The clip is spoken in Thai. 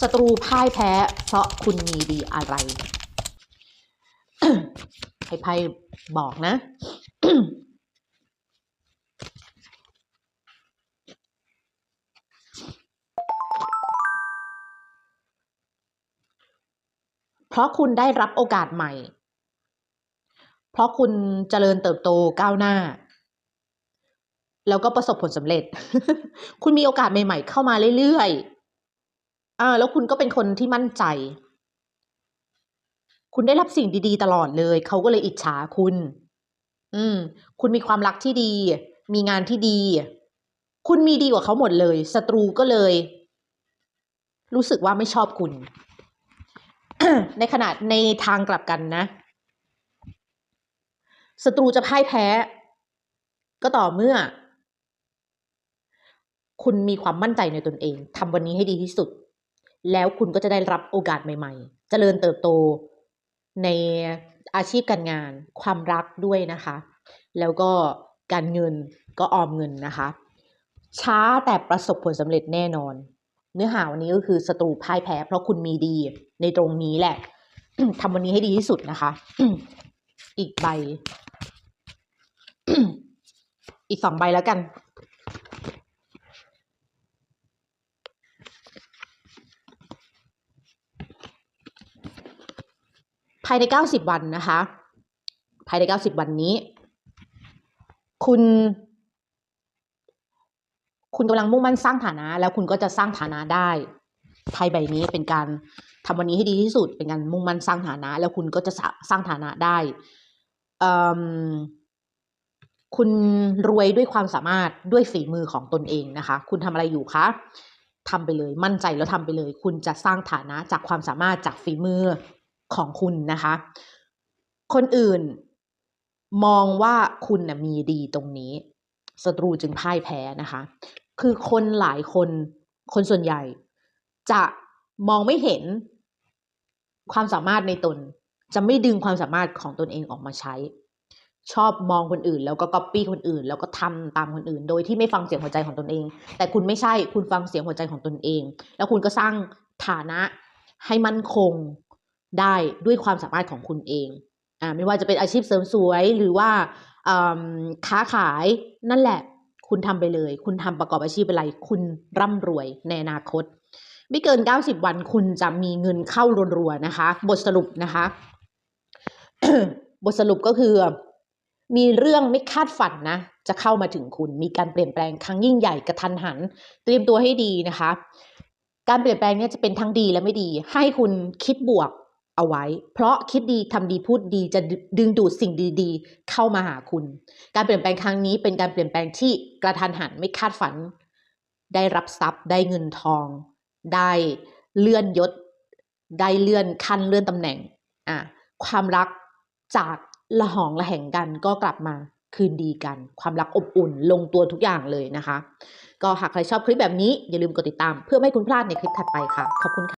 ศัตรูพ่ายแพ้ เพราะคุณมีดีอะไร ให้ไพ่บอกนะเพราะคุณได้รับโอกาสใหม่ เพราะคุณเจริญเติบโตก้าวหน้า แล้วก็ประสบผลสำเร็จ คุณมีโอกาสใหม่ ๆ เข้ามาเรื่อยๆ อ่าแล้วคุณก็เป็นคนที่มั่นใจ คุณได้รับสิ่งดีๆ ตลอดเลย เขาก็เลยอิจฉาคุณ อืม คุณมีความรักที่ดี มีงานที่ดี คุณมีดีกว่าเขาหมดเลยศัตรูก็เลย รู้สึกว่าไม่ชอบคุณ ในขณะในทางกลับกันนะศัตรูจะพ่ายแพ้ ก็ต่อเมื่อ คุณมีความมั่นใจในตนเองทำวันนี้ให้ดีที่สุด แล้วคุณก็จะได้รับโอกาสใหม่ๆเจริญเติบโตในอาชีพการงาน ความรักด้วยนะคะ แล้วก็การเงินก็ออมเงินนะคะ ช้าแต่ประสบผลสำเร็จแน่นอน เนื้อหาวันนี้ก็คือศัตรูพ่ายแพ้ เพราะคุณมีดีในตรงนี้แหละทำวันนี้ให้ดีที่สุดนะคะ อีกใบ อีกสองใบแล้วกัน ภายในเก้าสิบวันนะคะ ภายในเก้าสิบวันนี้ คุณ คุณกำลังมุ่งมั่นสร้างฐานะ แล้วคุณก็จะสร้างฐานะได้ไพ่ใบนี้เป็นการทำวันนี้ให้ดีที่สุด เป็นการมุ่งมั่นสร้างฐานะ แล้วคุณก็จะสร้างฐานะได้คุณรวยด้วยความสามารถด้วยฝีมือของตนเองนะคะ คุณทำอะไรอยู่คะทำไปเลยมั่นใจแล้วทำไปเลย คุณจะสร้างฐานะจากความสามารถจากฝีมือ ของคุณนะคะ คนอื่นมองว่าคุณนะมีดีตรงนี้ศัตรูจึงพ่ายแพ้นะคะ คือคนหลายคนคนส่วนใหญ่ จะมองไม่เห็นความสามารถในตน จะไม่ดึงความสามารถของตนเองออกมาใช้ ชอบมองคนอื่น แล้วก็ก๊อปปี้คนอื่น แล้วก็ทำตามคนอื่น โดยที่ไม่ฟังเสียงหัวใจของตนเอง แต่คุณไม่ใช่คุณฟังเสียงหัวใจของตนเอง แล้วคุณก็สร้างฐานะให้มั่นคง ได้ด้วยความสามารถของคุณเองอ่าไม่ว่าจะเป็นอาชีพเสริมสวยหรือว่าค้าขายนั่นแหละ คุณทำไปเลย คุณทำประกอบอาชีพอะไร คุณร่ำรวยในอนาคต ไม่เกิน 90 วันคุณจะมีเงินเข้ารัวๆนะคะ บทสรุปนะคะ บทสรุปก็คือ มีเรื่องไม่คาดฝันนะ จะเข้ามาถึงคุณ มีการเปลี่ยนแปลงครั้งยิ่งใหญ่กระทันหัน เตรียมตัวให้ดีนะคะ การเปลี่ยนแปลงเนี้จะเป็นทั้งดีและไม่ดี ให้คุณคิดบวก เอาไว้ เพราะคิดดีทำดีพูดดีจะดึงดูดสิ่งดีๆ เข้ามาหาคุณ การเปลี่ยนแปลงครั้งนี้เป็นการเปลี่ยนแปลงที่กระทันหันไม่คาดฝัน ได้รับทรัพย์ ได้เงินทอง ได้เลื่อนยศ ได้เลื่อนขั้นเลื่อนตำแหน่งอะความรักจากละหองละแห่งกันก็กลับมาคืนดีกัน ความรักอบอุ่นลงตัวทุกอย่างเลยนะคะ ก็หากใครชอบคลิปแบบนี้อย่าลืมกดติดตาม เพื่อไม่คุณพลาดในคลิปถัดไปค่ะ ขอบคุณค่ะ